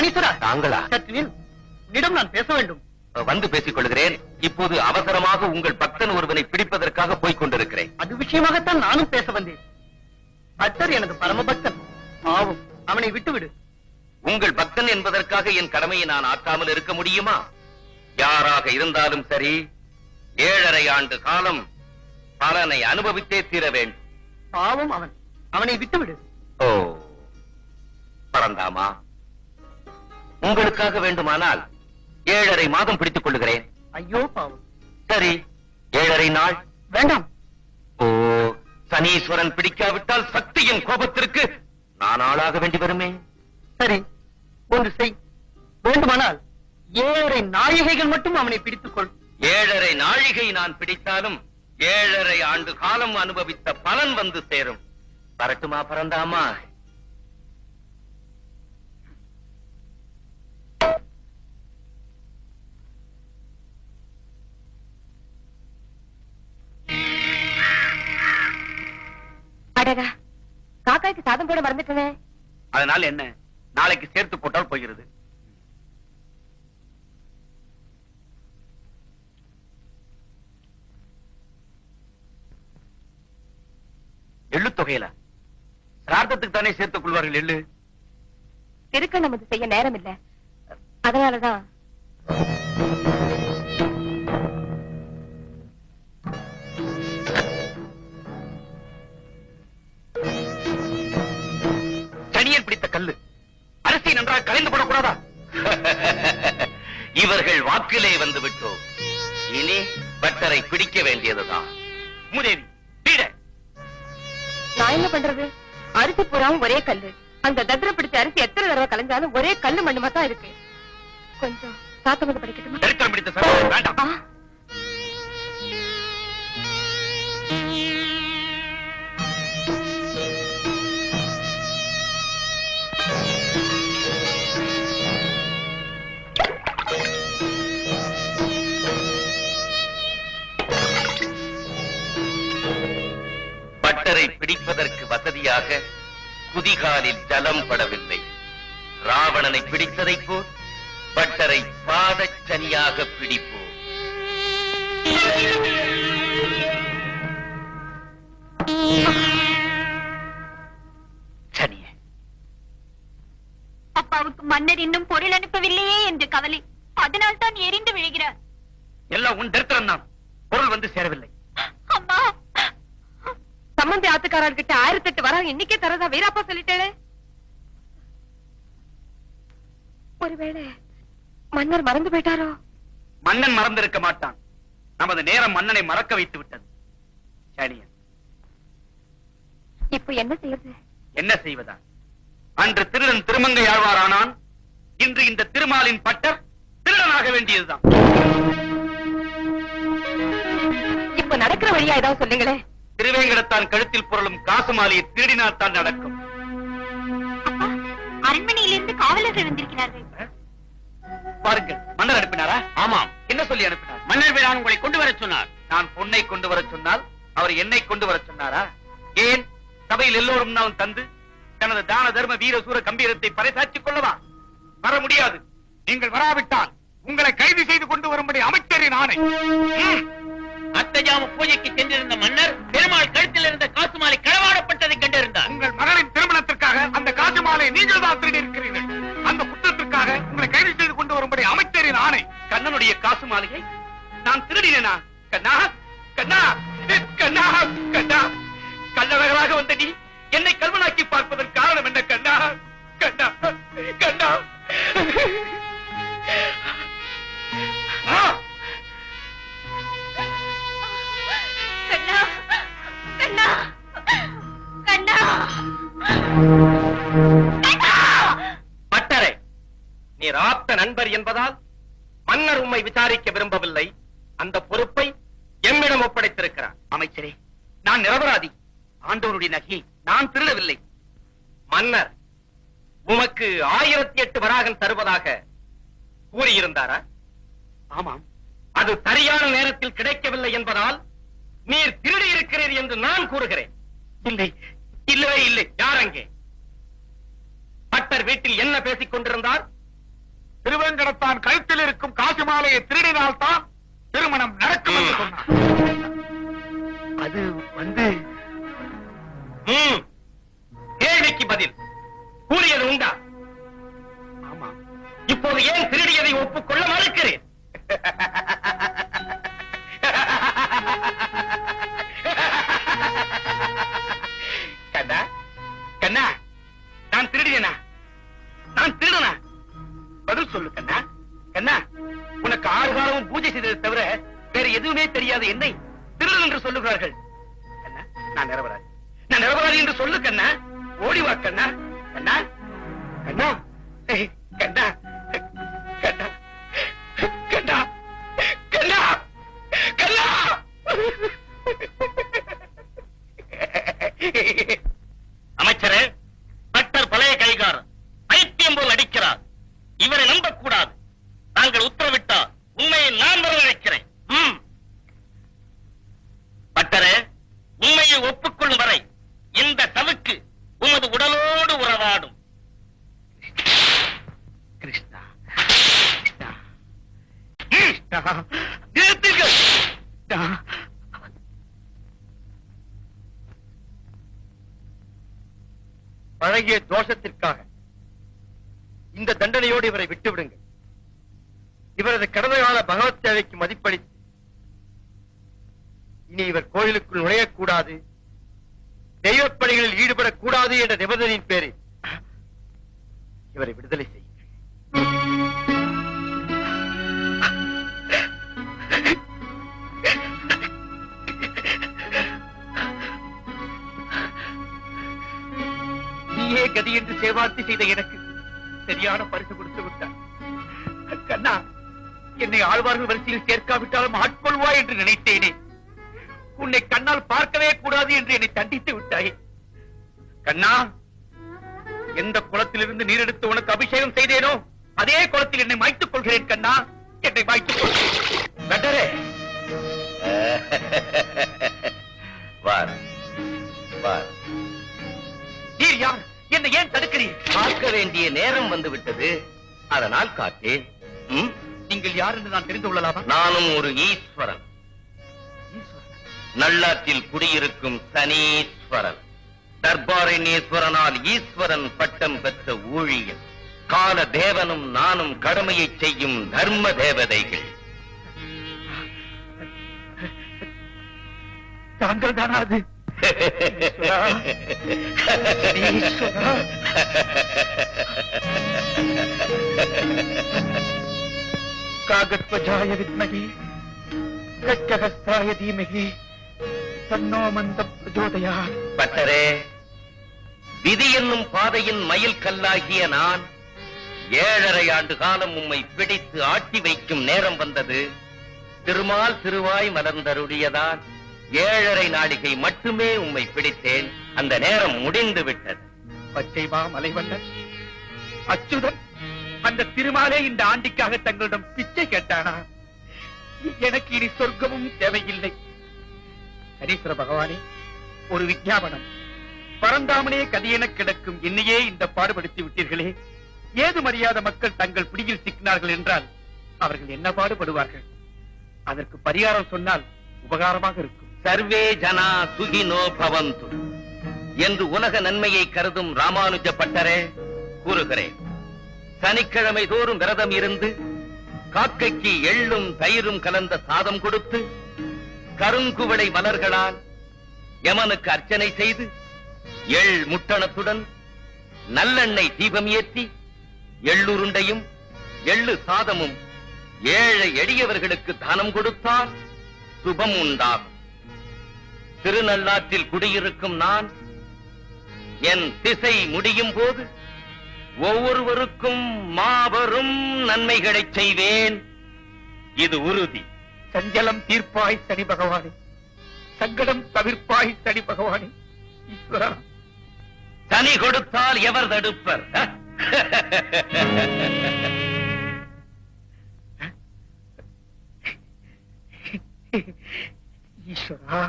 சனீஸ்வரா தாங்களா? சற்று நில் உன்னிடம் நான் பேச வேண்டும். வந்து பேசிக் கொள்கிறேன் இப்போது அவசரமாக உங்கள் பக்தன் ஒருவனை பிடிப்பதற்காக போய்க் கொண்டிருக்கிறேன். அது விஷயமாகத்தான் நானும் பேச வந்தேன். பக்தர் எனது பரமபக்தன். பாவம் அவனை விட்டுவிடு. உங்கள் பக்தன் என்பதற்காக என் கடமையை நான் ஆற்றாமல் இருக்க முடியுமா? யாராக இருந்தாலும் சரி ஏழரை ஆண்டு காலம் பலனை அனுபவித்தே தீர வேண்டும். பாவம் அவன். அவனை விட்டுவிடு. ஓ பரந்தாமா உங்களுக்காக வேண்டுமானால் ஏழரை மாதம் பிடித்துக் கொள்ளுகிறேன். ஐயோ பாவம். சரி ஏழரை நாள். வேண்டாம். ஓ சனீஸ்வரன் பிடிக்காவிட்டால் சக்தியின் கோபத்திற்கு நான் ஆளாக வேண்டி வருமே? சரி ஒன்று செய். வேண்டுமானால் ஏழரை நாழிகைகள் மட்டும் அவனை பிடித்துக் கொள். ஏழரை நாழிகை நான் பிடித்தாலும் ஏழரை ஆண்டு காலம் அனுபவித்த பலன் வந்து சேரும். வரட்டுமா பரந்தாமா? அடடா. காக்காய்க்கு சாதம் போட மறந்துட்டனே. அதனால என்ன? நாளைக்கு சேர்த்து போட்டால் போகிறது. எள்ளு தொகையில சிரார்த்தத்துக்கு தானே சேர்த்துக் கொள்வார்கள் எள்ளு? திருக்க நமது செய்ய நேரம் இல்ல அதனாலதான். பிடிக்க வேண்டியதுதான். மூதேவி பீட. நான் என்ன பண்றது? அரிசி பூராவும் ஒரே கல்லு. அந்த தத்திர பிடிச்ச அரிசி எத்தனை தடவை கலைஞ்சாலும் ஒரே கல்லு மண்ணுமா தான் இருக்கு. கொஞ்சம் சாத்தம் வந்து படிக்கட்டுமா பிடித்த வேண்டாம். குதிகாலில் ஜலம் படவில்லை. ராவணனை பிடித்ததைப் போல் பட்டரை பாதச்சனியாக பிடிப்போம். சனியே. அப்பாவுக்கு மன்னர் இன்னும் பொருள் அனுப்பவில்லையே என்று கவலை. அதனால் தான் எரிந்து விழுகிறார். எல்லாம் உன் தரித்திரம் தான் பொருள் வந்து சேரவில்லை. சம்பந்தி ஆத்துக்காரர்கிட்ட ஆயிரத்தி எட்டு வராங்க இன்னைக்கே தரதா வீராப்பா சொல்லிட்டேளே ஒருவேளை மன்னர் மறந்து போயிட்டாரோ? மன்னன் மறந்திருக்க மாட்டான். நமது நேரம் மன்னனை மறக்க வைத்து விட்டது. சனியன் இப்ப என்ன செய்யறது என்ன செய்வதா அன்று திருடன் திருமங்கை ஆழ்வாரானான். இன்று இந்த திருமாலின் பட்டர் திருடனாக வேண்டியதுதான். இப்ப நடக்கிற வழியா ஏதாவது சொல்லுங்களே திருவேங்கடத்தான் கழுத்தில் புரளும் காசு மாலையை திருடினால் தான் நடக்கும். அரண்மனையிலிருந்து காவலர்கள் வந்திருக்கிறார்கள். பாருங்கள் மன்னர் அனுப்பினாரா? ஆமாம். என்ன சொல்லி அனுப்பினார்? மன்னர் பிரான் உங்களை கொண்டு வர சொன்னார். நான் பொன்னை கொண்டு வர சொன்னால் அவர் என்னை கொண்டு வர சொன்னாரா? ஏன்? சபையில் எல்லோரும் நான் தந்து தனது தான தர்ம வீர சூர கம்பீரத்தை பறைசாற்றிக் கொள்ளவா? வர முடியாது. நீங்கள் வராவிட்டால் உங்களை கைது செய்து கொண்டு வரும்படி அமைச்சரின் ஆணை அத்தஜாம பூஜைக்கு சென்றிருந்த மன்னர் பெருமாள் கழுத்தில் இருந்த காசு மாலை களவாடப்பட்டதை கண்டிருந்தார் உங்கள் மகளின் திருமணத்திற்காக அந்த காசு மாலை நீங்கள் தான் திருடி இருக்கிறீர்கள் அந்த குற்றத்திற்காக உங்களை கைது செய்து கொண்டு வரும்படி அமைச்சரின் ஆணை. கண்ணனுடைய காசு மாலையை நான் திருடினேனா? கண்ணா கண்ணா கண்ணா கண்ணா. கள்ளவர்களாக வந்த நீ என்னை கல்வனாக்கி பார்ப்பதற்கு காரணம் என்ன கண்ணா? கண்ணா கண்ணா. மன்னர் விசாரிக்க விரும்பவில்லை. அந்த பொறுப்பை எம்மிடம் ஒப்படைத்திருக்கிறார். அமைச்சரே நான் நிரபராதி. ஆண்டோருடைய நகையை நான் திருடவில்லை. மன்னர் உமக்கு ஆயிரத்தி எட்டு வராகன் தருவதாக கூறியிருந்தாரா? ஆமாம். அது சரியான நேரத்தில் கிடைக்கவில்லை என்பதால் நீர் திருடி இருக்கிறீர் என்று நான் கூறுகிறேன். இல்லை இல்லவே இல்லை. யார் அங்கே? பட்டர் வீட்டில் என்ன பேசிக் கொண்டிருந்தார்? திருவேங்கடத்தான் கழுத்தில் இருக்கும் காசு மாலையை திருடினால்தான் திருமணம் நடக்கும் என்று சொன்னார். அது வந்து. கேள்விக்கு பதில். கூறியது உண்டா? ஆமா இப்போது ஏன் திருடியதை ஒப்புக்கொள்ள மறுக்கிறேன்? செய்ததை தவிர வேற எதுவுமே தெரியாத என்னை திருடன் என்று சொல்லுகிறார்கள். நான் நிரபராதி. நான் நிரபராதி என்று சொல்லு கண்ணா. ஓடி வா கண்ணா. கண்ணா. கண்ணா. ஏய், கண்ணா. கண்ணா. கண்ணா. கண்ணா. கண்ணா அமைச்சரே பட்டர் பழைய கைகாரர் பைத்தியம் போல் நடிக்கிறார் இவரை நம்பக்கூடாது நாங்கள் உத்தரவிட்டால் உண்மையை நான் வரவழைக்கிறேன் ம். பட்டரே உண்மையை ஒப்புக்கொள்ளும் வரை இந்த சவுக்கு உமது உடலோடு உறவாடும். கிருஷ்ணா. பழகிய தோஷத்திற்காக இந்த தண்டனையோடு இவரை விட்டுவிடுங்கள். இவரது கடந்த கால பகவத் சேவைக்கு மதிப்பளித்து இனி இவர் கோயிலுக்குள் நுழையக்கூடாது. தெய்வப் பணிகளில் ஈடுபடக்கூடாது என்ற நிபந்தனையின் பேரில். இவரை விடுதலை செய்ய நீயே கதி என்று சேவார்த்தி செய்த எனக்கு சரியான பரிசு கொடுத்து விட்டார் கண்ணா என்னை ஆழ்வார்கள் வரிசையில் சேர்க்காவிட்டாலும் ஆட்கொள்வாய் என்று நினைத்தேனே. உன்னை கண்ணால் பார்க்கவே கூடாது என்று என்னை தண்டித்து விட்டாயே. கண்ணா எந்த குளத்திலிருந்து நீரெடுத்து உனக்கு அபிஷேகம் செய்தேனோ அதே குளத்தில் என்னை மாய்த்துக் கொள்கிறேன் கண்ணா. என்னை மாய்த்துக் கொள். பெட்டரே வார் வார். நீர் யார்? என்னை ஏன் தடுக்கிறீர்? பார்க்க வேண்டிய நேரம் வந்து விட்டது அதனால் ம்? நீங்கள் யார் என்று நான் தெரிந்து கொள்ளலாமா? நானும் ஒரு ஈஸ்வரன். நள்ளாற்றில் குடியிருக்கும் சனீஸ்வரன். தர்பாரணீஸ்வரனால் ஈஸ்வரன் பட்டம் பெற்ற ஊழியன். கால தேவனும் நானும் கடமையை செய்யும் தர்ம தேவதைகள். தாங்கள் தானா அது? காகத்வஜாய வித்மகி கச்சகஸ்தாய தீமகி. தன்னோ மந்த பிரஜோதயா பட்டரே விதி என்னும் பாதையின் மயில் கல்லாகிய நான் ஏழரை ஆண்டு காலம் உம்மை பிடித்து ஆட்டி வைக்கும் நேரம் வந்தது. திருமால் திருவாய் மலர்ந்தருடையதான் ஏழரை நாளிகை மட்டுமே உம்மை பிடித்தேன். அந்த நேரம் முடிந்து விட்டது. பச்சைமா மலைவண்ணன் அச்சுதன் அந்த திருமாலே இந்த ஆண்டிக்காக தங்களிடம் பிச்சை கேட்டானா? எனக்கு இனி சொர்க்கமும் தேவையில்லை. ஹரீஸ்வர பகவானே ஒரு விஞ்ஞாபனம் பரந்தாமனே கதியென கிடக்கும் என்னையே இந்த பாடுபடுத்தி விட்டீர்களே. ஏது மரியாத மக்கள் தங்கள் பிடியில் சிக்கினார்கள் என்றால் அவர்கள் என்ன பாடுபடுவார்கள்? அதற்கு பரிகாரம் சொன்னால் உபகாரமாக இருக்கும். சர்வே ஜனா சுகினோ பவந்து. என்று உலக நன்மையை கருதும் ராமானுஜ பட்டரே கூறுகிறேன். சனிக்கிழமை தோறும் விரதம் இருந்து காக்கைக்கு எள்ளும் தயிரும் கலந்த சாதம் கொடுத்து கருங்குவளை மலர்களால் யமனுக்கு அர்ச்சனை செய்து எள் முட்டணத்துடன் நல்லெண்ணெய் தீபம் ஏற்றி எள்ளுருண்டையும் எள்ளு சாதமும் ஏழை எளியவர்களுக்கு தானம் கொடுத்தால் சுபம் உண்டாகும். திருநள்ளாற்றில் குடியிருக்கும் நான் என் திசை முடியும் போது ஒவ்வொருவருக்கும் மாபெரும் நன்மைகளைச் செய்வேன். இது உறுதி. சஞ்சலம் தீர்ப்பாய் சனி பகவானே. சங்கடம் தவிர்ப்பாய் சனி பகவானே. ஈஸ்வரா. சனி கொடுத்தால் எவர் தடுப்பர்? ஈஸ்வரா.